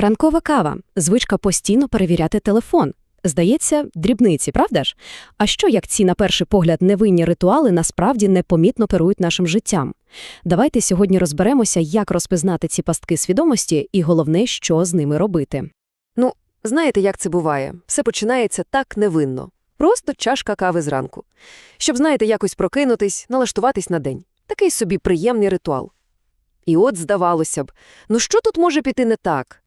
Ранкова кава звичка постійно перевіряти телефон. Здається, дрібниці, правда ж? А що як ці, на перший погляд, невинні ритуали насправді непомітно керують нашим життям? Давайте сьогодні розберемося, як розпізнати ці пастки свідомості, і головне, що з ними робити. Ну, знаєте, як це буває? Все починається так невинно. Просто чашка кави зранку. Щоб, знаєте, якось прокинутись, налаштуватись на день. Такий собі приємний ритуал. І от, здавалося б, ну що тут може піти не так?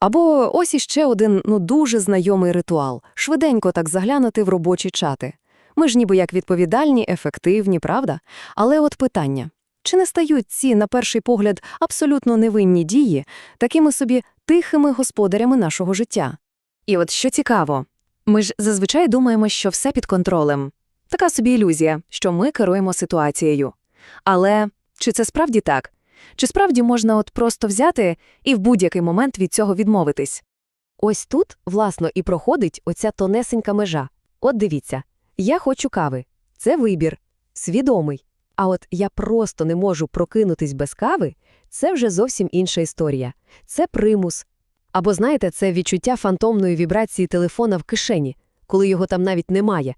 Або ось іще один, ну, дуже знайомий ритуал. Швиденько так заглянути в робочі чати. Ми ж ніби як відповідальні, ефективні, правда? Але от питання. Чи не стають ці, на перший погляд, абсолютно невинні дії такими собі тихими господарями нашого життя? І от що цікаво, ми ж зазвичай думаємо, що все під контролем. Така собі ілюзія, що ми керуємо ситуацією. Але чи це справді так? Чи справді можна от просто взяти і в будь-який момент від цього відмовитись? Ось тут, власно, і проходить оця тонесенька межа. От дивіться, я хочу кави. Це вибір. Свідомий. А от я просто не можу прокинутись без кави – це вже зовсім інша історія. Це примус. Або, знаєте, це відчуття фантомної вібрації телефона в кишені, коли його там навіть немає.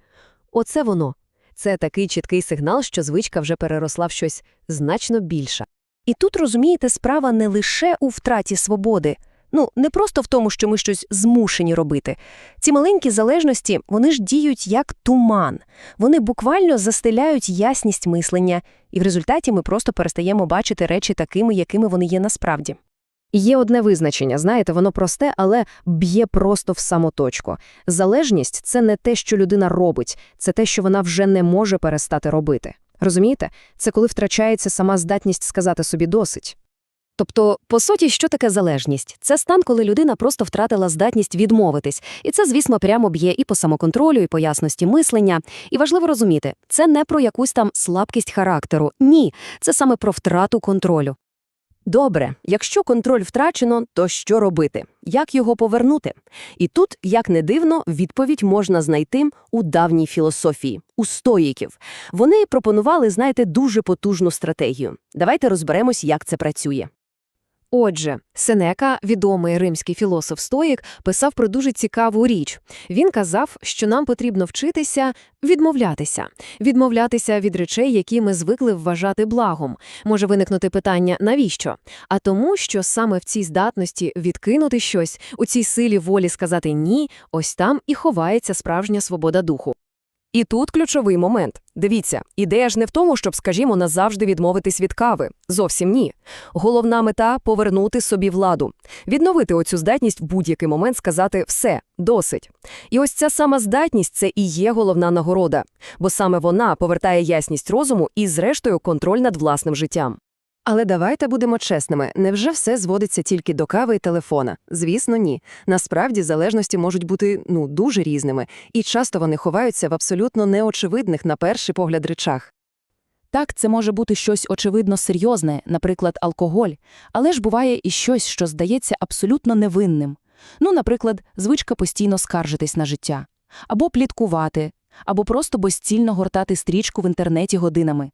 Оце воно. Це такий чіткий сигнал, що звичка вже переросла в щось значно більше. І тут, розумієте, справа не лише у втраті свободи. Ну, не просто в тому, що ми щось змушені робити. Ці маленькі залежності, вони ж діють як туман. Вони буквально застеляють ясність мислення, і в результаті ми просто перестаємо бачити речі такими, якими вони є насправді. Є одне визначення, знаєте, воно просте, але б'є просто в самоточку. Залежність – це не те, що людина робить, це те, що вона вже не може перестати робити. Розумієте? Це коли втрачається сама здатність сказати собі «досить». Тобто, по суті, що таке залежність? Це стан, коли людина просто втратила здатність відмовитись. І це, звісно, прямо б'є і по самоконтролю, і по ясності мислення. І важливо розуміти, це не про якусь там слабкість характеру. Ні, це саме про втрату контролю. Добре, якщо контроль втрачено, то що робити? Як його повернути? І тут, як не дивно, відповідь можна знайти у давній філософії, у стоїків. Вони пропонували, знаєте, дуже потужну стратегію. Давайте розберемось, як це працює. Отже, Сенека, відомий римський філософ-стоїк, писав про дуже цікаву річ. Він казав, що нам потрібно вчитися відмовлятися, відмовлятися від речей, які ми звикли вважати благом. Може виникнути питання навіщо? А тому, що саме в цій здатності відкинути щось, у цій силі волі сказати ні, ось там і ховається справжня свобода духу. І тут ключовий момент. Дивіться, ідея ж не в тому, щоб, скажімо, назавжди відмовитись від кави. Зовсім ні. Головна мета повернути собі владу, відновити оцю здатність в будь-який момент сказати все, досить. І ось ця сама здатність це і є головна нагорода, бо саме вона повертає ясність розуму і, зрештою, контроль над власним життям. Але давайте будемо чесними, невже все зводиться тільки до кави і телефона? Звісно, ні. Насправді залежності можуть бути ну дуже різними, і часто вони ховаються в абсолютно неочевидних на перший погляд речах. Так, це може бути щось очевидно серйозне, наприклад, алкоголь, але ж буває і щось, що здається абсолютно невинним. Ну, наприклад, звичка постійно скаржитись на життя, або пліткувати, або просто безцільно гортати стрічку в інтернеті годинами.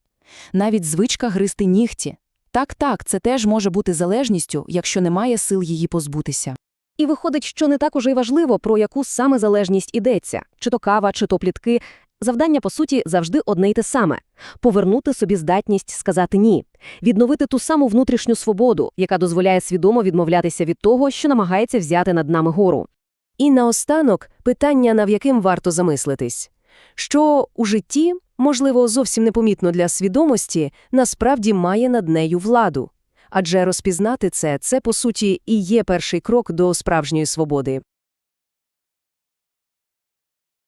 Навіть звичка гризти нігті. Так, так, це теж може бути залежністю, якщо немає сил її позбутися. І виходить, що не так уже й важливо, про яку саме залежність ідеться, чи то кава, чи то плітки. Завдання, по суті, завжди одне й те саме – повернути собі здатність сказати «ні», відновити ту саму внутрішню свободу, яка дозволяє свідомо відмовлятися від того, що намагається взяти над нами гору. І наостанок питання, над яким варто замислитись. Що у житті, можливо, зовсім непомітно для свідомості, насправді має над нею владу. Адже розпізнати це – це, по суті, і є перший крок до справжньої свободи.